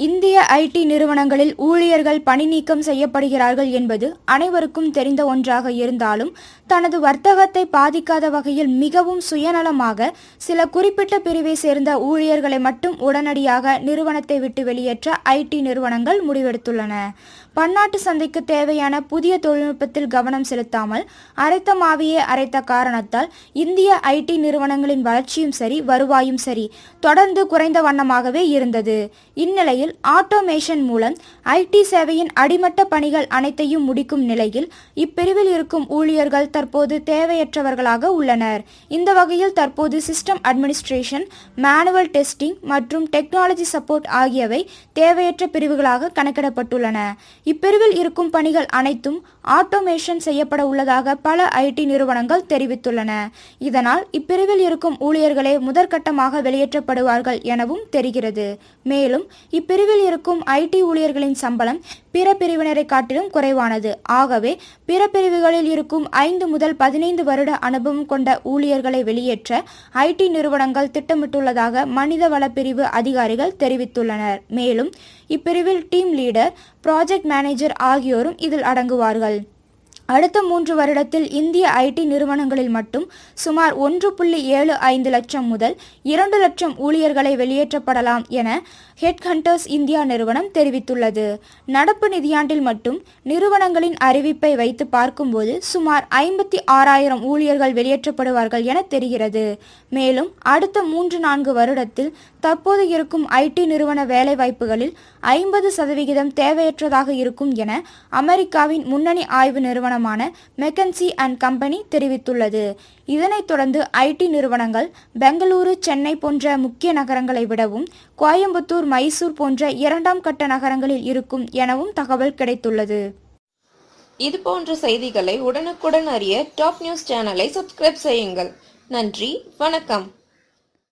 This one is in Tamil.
இந்திய ஐடி நிறுவனங்களில் ஊழியர்கள் பணிநீக்கம் செய்யப்படுகிறார்கள் என்பது அனைவருக்கும் தெரிந்த ஒன்றாக இருந்தாலும் தனது வர்த்தகத்தை பாதிக்காத வகையில் மிகவும் சுயநலமாக சில குறிப்பிட்ட பிரிவை சேர்ந்த ஊழியர்களை மட்டும் உடனடியாக நிறுவனத்தை விட்டு வெளியேற்ற ஐடி நிறுவனங்கள் முடிவெடுத்துள்ளன. பன்னாட்டு சந்தைக்கு தேவையான புதிய தொழில்நுட்பத்தில் கவனம் செலுத்தாமல் அரைத்த மாவியே அரைத்த காரணத்தால் இந்திய ஐடி நிறுவனங்களின் வளர்ச்சியும் சரி வருவாயும் சரி தொடர்ந்து குறைந்த வண்ணமாகவே இருந்தது. இந்நிலையில் ஆட்டோமேஷன் மூலம் ஐடி சேவையின் அடிமட்ட பணிகள் அனைத்தையும் முடிக்கும் நிலையில் இப்பிரிவில் இருக்கும் ஊழியர்கள் தற்போது தேவையற்றவர்களாக உள்ளனர். இந்த வகையில் தற்போது சிஸ்டம் அட்மினிஸ்ட்ரேஷன் மேனுவல் டெஸ்டிங் மற்றும் டெக்னாலஜி சப்போர்ட் ஆகியவை தேவையற்ற பிரிவுகளாக கணக்கிடப்பட்டுள்ளன. இப்பிரிவில் இருக்கும் பணிகள் அனைத்தும் ஆட்டோமேஷன் செய்யப்பட உள்ளதாக பல ஐடி நிறுவனங்கள் தெரிவித்துள்ளன. இதனால் இப்பிரிவில் இருக்கும் ஊழியர்களே முதற்கட்டமாக வெளியேற்றப்படுவார்கள் எனவும் தெரிகிறது. மேலும் பிரிவில் இருக்கும் ஐடி ஊழியர்களின் சம்பளம் பிற பிரிவினரை காட்டிலும் குறைவானது. ஆகவே பிற பிரிவுகளில் இருக்கும் ஐந்து முதல் பதினைந்து வருட அனுபவம் கொண்ட ஊழியர்களை வெளியேற்ற ஐடி நிறுவனங்கள் திட்டமிட்டுள்ளதாக மனிதவள பிரிவு அதிகாரிகள் தெரிவித்துள்ளனர். மேலும் இப்பிரிவில் டீம் லீடர் ப்ராஜெக்ட் மேனேஜர் ஆகியோரும் இதில் அடங்குவார்கள். அடுத்த மூன்று வருடத்தில் இந்திய ஐடி நிறுவனங்களில் மட்டும் சுமார் ஒன்று புள்ளி ஏழு ஐந்து லட்சம் முதல் இரண்டு லட்சம் ஊழியர்களை வெளியேற்றப்படலாம் என ஹெட் ஹண்டர்ஸ் இந்தியா நிறுவனம் தெரிவித்துள்ளது. நடப்பு நிதியாண்டில் மட்டும் நிறுவனங்களின் அறிவிப்பை வைத்து பார்க்கும்போது சுமார் ஐம்பத்தி ஆறாயிரம் ஊழியர்கள் வெளியேற்றப்படுவார்கள் என தெரிகிறது. மேலும் அடுத்த மூன்று நான்கு வருடத்தில் தற்போது இருக்கும் ஐடி நிறுவன வேலைவாய்ப்புகளில் ஐம்பது சதவிகிதம் தேவையற்றதாக இருக்கும் என அமெரிக்காவின் முன்னணி ஆய்வு நிறுவனம் நிறுவனமான மெக்கன்சி அண்ட் கம்பெனி தெரிவித்துள்ளது. இதனைத் தொடர்ந்து ஐடி நிறுவனங்கள் பெங்களூரு சென்னை போன்ற முக்கிய நகரங்களை விடவும் கோயம்புத்தூர் மைசூர் போன்ற இரண்டாம் கட்ட நகரங்களில் இருக்கும் எனவும் தகவல் கிடைத்துள்ளது. இது போன்ற செய்திகளை உடனுக்குடன் அறிய டாப் நியூஸ் சேனலை சப்ஸ்கிரைப் செய்யுங்கள். நன்றி வணக்கம்.